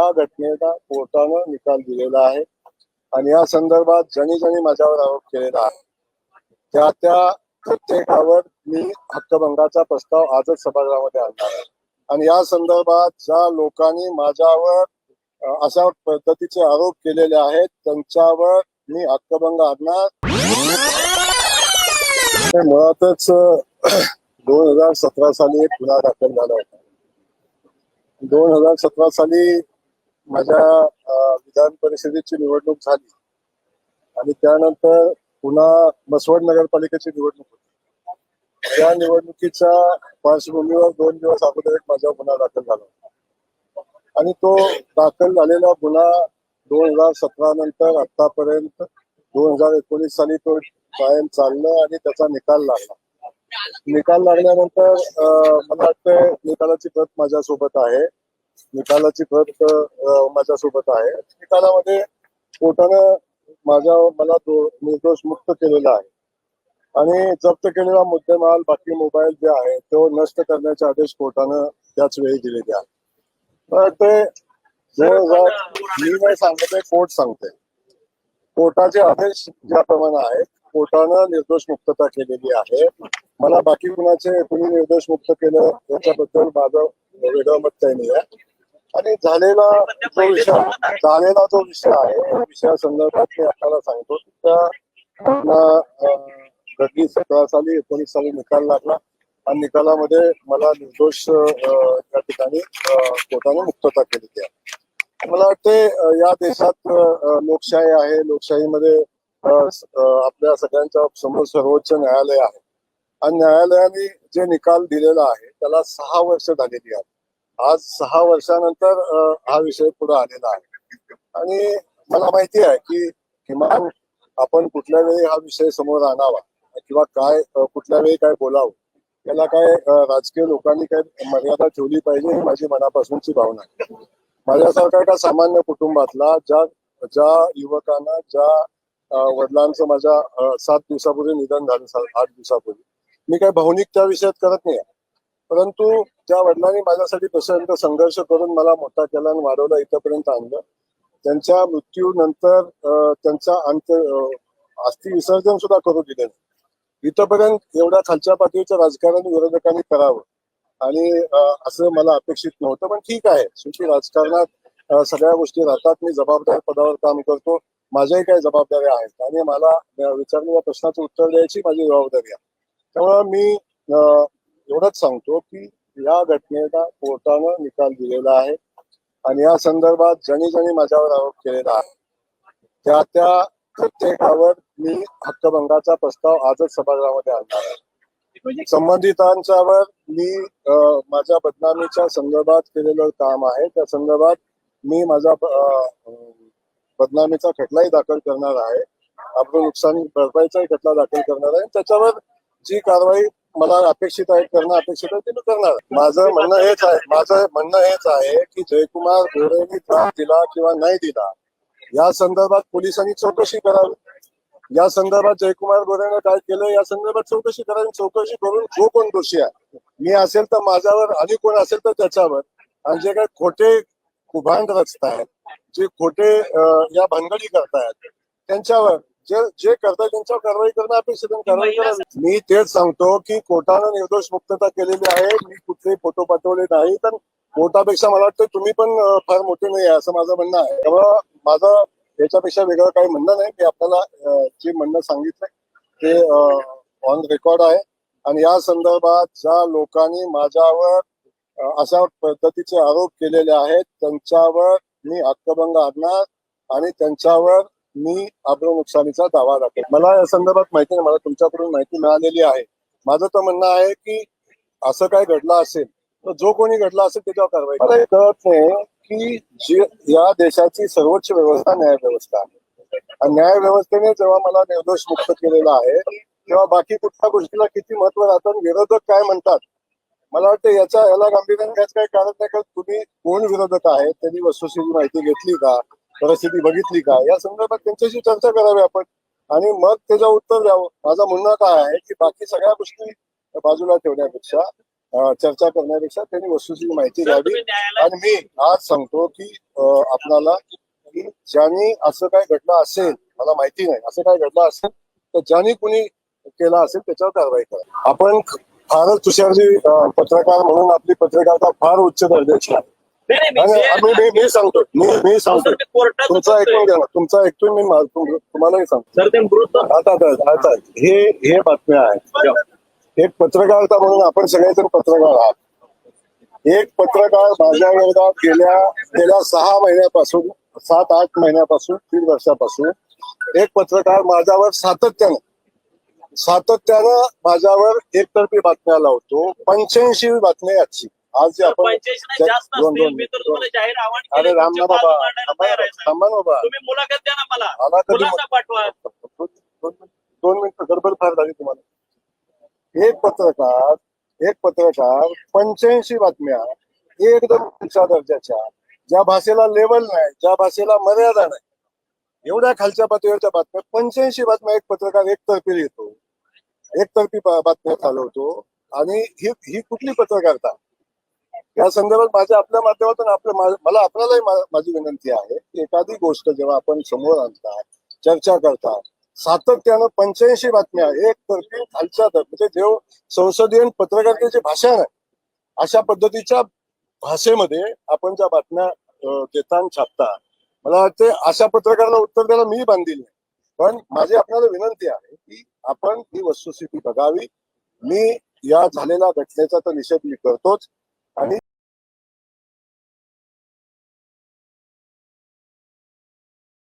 या घटनेला कोर्टानं निकाल दिलेला आहे आणि या संदर्भात ज्यांनी ज्यांनी माझ्यावर आरोप केलेला आहे. त्या त्या प्रत्येकावर मी हक्कभंगाचा प्रस्ताव आजच सभागृहामध्ये आणणार आहे. आणि या संदर्भात ज्या लोकांनी माझ्यावर अशा पद्धतीचे आरोप केलेले आहेत त्यांच्यावर मी हक्कभंग आणणार. मुळातच दोन हजार सतरा साली एक गुन्हा दाखल झाला होता. दोन हजार सतरा साली माझ्या विधान परिषदेची निवडणूक झाली. आणि त्यानंतर पुन्हा मसवड नगरपालिकेची निवडणूक होती. त्या निवडणुकीच्या पार्श्वभूमीवर दोन दिवस अगोदर एक माझा गुन्हा दाखल झाला होता. आणि तो दाखल झालेला गुन्हा दोन हजार सतरा नंतर आतापर्यंत दोन हजार एकोणीस साली तो कायम चाललं आणि त्याचा निकाल लागला. निकाल लागल्यानंतर मला वाटतं निकालाची प्रत माझ्यासोबत आहे. निकालाची प्रत माझ्यासोबत आहे. निकालामध्ये कोर्टानं माझ्या मला निर्दोष मुक्त केलेला आहे. आणि जप्त केलेला मुद्देमाल बाकी मोबाईल जे आहे तो नष्ट करण्याचे आदेश कोर्टानं त्याच वेळी दिलेले आहेत. तर ते मी नाही सांगते कोर्ट सांगते. कोर्टाचे आदेश ज्याप्रमाणे आहेत कोर्टानं निर्दोष मुक्तता केलेली आहे. मला बाकी कुणाचे कुणी निर्दोष मुक्त केलं याच्याबद्दल माझं वेगळं मत काही नाही आहे. आणि झालेला जो विषय झालेला जो विषय आहे विषयासंदर्भात मी आपल्याला सांगतो त्या घटनी सतरा साली एकोणीस साली निकाल लागला. आणि निकालामध्ये मला निर्दोष या ठिकाणी कोर्टाने मुक्तता केलेली आहे मला वाटते या देशात लोकशाही आहे. लोकशाहीमध्ये आपल्या सगळ्यांच्या समोर सर्वोच्च न्यायालय आहे. आणि न्यायालयाने जे निकाल दिलेला आहे त्याला सहा वर्ष झालेली आहेत. आज सहा वर्षानंतर हा विषय पुढे आलेला आहे. आणि मला माहिती आहे की किमान आपण कुठल्या वेळी हा विषय समोर आणावा किंवा काय कुठल्या वेळी काय बोलावं याला काय राजकीय लोकांनी काय मर्यादा ठेवली पाहिजे ही माझी मनापासूनची भावना आहे. माझ्यासारखा एका सामान्य कुटुंबातला ज्या ज्या युवकांना ज्या वडिलांचं माझ्या सात दिवसापूर्वी निधन झालं आठ दिवसापूर्वी मी काय भावनिक त्या विषयात करत नाही परंतु ज्या वडिलांनी माझ्यासाठी प्रचंड संघर्ष करून मला मोठा केला आणि वाढवला इथपर्यंत आणलं. त्यांच्या मृत्यूनंतर त्यांचा अंत अस्थि विसर्जन सुद्धा करू दिले इथंपर्यंत इथपर्यंत एवढ्या खालच्या पातळीचं राजकारण विरोधकांनी करावं. आणि असं मला अपेक्षित नव्हतं पण ठीक आहे. शेवटी राजकारणात सगळ्या गोष्टी राहतात. मी जबाबदार पदावर काम करतो. माझ्याही काही जबाबदाऱ्या आहेत. आणि मला विचारलेल्या प्रश्नाचं उत्तर द्यायची माझी जबाबदारी आहे. त्यामुळे मी एवढंच सांगतो की या घटनेला कोर्टानं निकाल दिलेला आहे. आणि या संदर्भात ज्यांनी ज्यांनी माझ्यावर आरोप केलेला आहे. त्या त्या प्रत्येकावर मी हक्कभंगाचा प्रस्ताव आजच सभागृहामध्ये आणणार आहे. संबंधितांच्यावर मी माझ्या बदनामीच्या संदर्भात केलेलं काम आहे. त्या संदर्भात मी माझा बदनामीचा खटलाही दाखल करणार आहे. आपलं नुकसान भरपाईचाही खटला दाखल करणार आहे. त्याच्यावर जी कारवाई मला अपेक्षित आहे करणं अपेक्षित आहे ते मी करणार. माझं म्हणणं हेच आहे माझं म्हणणं हेच आहे की जयकुमार गोरेनी त्रास दिला किंवा नाही दिला या संदर्भात पोलिसांनी चौकशी करावी. या संदर्भात जयकुमार गोरेनं काय केलं या संदर्भात चौकशी करावी. चौकशी करून जो कोण दोषी आहे मी असेल तर माझ्यावर आणि कोण असेल तर त्याच्यावर. आणि जे काही खोटे कुभांड रचतायत जे खोटे या भानगडी करतायत त्यांच्यावर जे जे करतायत त्यांच्यावर कारवाई करणं अपेक्षित कारवाई करावी. मी तेच सांगतो की कोर्टानं निर्दोष मुक्तता केलेली आहे. मी कुठलेही फोटो पाठवले नाही. तर कोर्टापेक्षा मला वाटतं तुम्ही पण फार मोठे नाही आहे असं माझं म्हणणं आहे. त्यामुळं माझं याच्यापेक्षा वेगळं काही म्हणणं नाही. मी आपल्याला जे म्हणणं सांगितलंय ते ऑन रेकॉर्ड आहे. आणि या संदर्भात ज्या लोकांनी माझ्यावर अशा पद्धतीचे आरोप केलेले आहेत त्यांच्यावर मी हक्कभंग आणणार आणि त्यांच्यावर मी आब्रू नुकसानीचा दावा दाखल मला या संदर्भात माहिती नाही मला तुमच्याकडून माहिती मिळालेली आहे. माझं तर म्हणणं आहे की असं काय घडलं असेल तर जो कोणी घडला असेल त्याच्यावर कारवाई मला कळत नाही की जी या देशाची सर्वोच्च व्यवस्था न्याय व्यवस्था आहे. आणि न्याय व्यवस्थेने जेव्हा मला निर्दोष मुक्त केलेला आहे तेव्हा बाकी कुठल्या गोष्टीला किती महत्त्व राहतं आणि विरोधक काय म्हणतात? मला वाटतं याच्या याला गांभीर्याने घ्यायचं काही कारण नाही कारण तुम्ही कोण विरोधक आहेत त्यांनी वस्तुस्थिती माहिती घेतली का? परिस्थिती बघितली का? या संदर्भात त्यांच्याशी चर्चा करावी आपण. आणि मग त्याचं उत्तर द्यावं. माझं म्हणणं काय आहे की बाकी सगळ्या गोष्टी बाजूला ठेवण्यापेक्षा चर्चा करण्यापेक्षा त्यांनी वस्तूची माहिती द्यावी. आणि मी आज सांगतो की आपणाला की ज्यांनी असं काय घडलं असेल मला माहिती नाही असं काय घडलं असेल तर ज्यांनी कुणी केलं असेल त्याच्यावर कारवाई करा. आपण फारच तुषारजी पत्रकार म्हणून आपली पत्रकारिता फार उच्च दर्जाची आहे. मी- सांगतो मी मी सांगतो तुमचं ऐकून घ्या तुमचं ऐकून मी मा- तुम- तुम्हालाही सांगतो सर ते मृत आता आता हे हे बातम्या आहेत एक पत्रकारिता म्हणून आपण सगळेजण पत्रकार आहात. एक पत्रकार माझ्या विरोधात गेल्या गेल्या सहा महिन्यापासून सात आठ महिन्यापासून तीन वर्षापासून एक पत्रकार माझ्यावर सातत्यानं सातत्यानं माझ्यावर एकतर्फी बातम्या लावतो. पंच्याऐंशी बातमी आहे आजची आज जे आपण जास्त असतील मी तर तुम्हाला जाहीर आव्हान अरे राम ना बाबा. थांबा बाबा. तुम्ही मुलाखत द्या ना मला. खुलासा पाठवा. दोन मिनिटं गडबड फार झाली तुम्हाला. एक पत्रकार एक पत्रकार पंच्याऐंशी बातम्या एकदम उंच्या दर्जाच्या ज्या भाषेला लेवल नाही ज्या भाषेला मर्यादा नाही. एवढ्या खालच्या पातळीवरच्या बातम्या पंच्याऐंशी बातम्या एक पत्रकार एकतर्फी लिहितो. एकतर्फी बातम्या चालवतो. आणि ही ही कुठली पत्रकारिता? या संदर्भात माझ्या आपल्या माध्यमातून आपल्या मला आपल्यालाही माझी विनंती आहे की एखादी गोष्ट जेव्हा आपण समोर आणतात चर्चा करतात सातत्यानं पंच्याऐंशी बातम्या एक तर्फी खालच्या तर म्हणजे जेव्हा संसदीय पत्रकारितेचे भाषा आहे अशा पद्धतीच्या भाषेमध्ये आपण ज्या बातम्या देताना छापता मला वाटते अशा पत्रकाराला उत्तर द्यायला मी बांधील नाही. पण माझी आपल्याला विनंती आहे की आपण ही वस्तुस्थिती बघावी. मी या झालेल्या घटनेचा तर निषेध मी करतोच.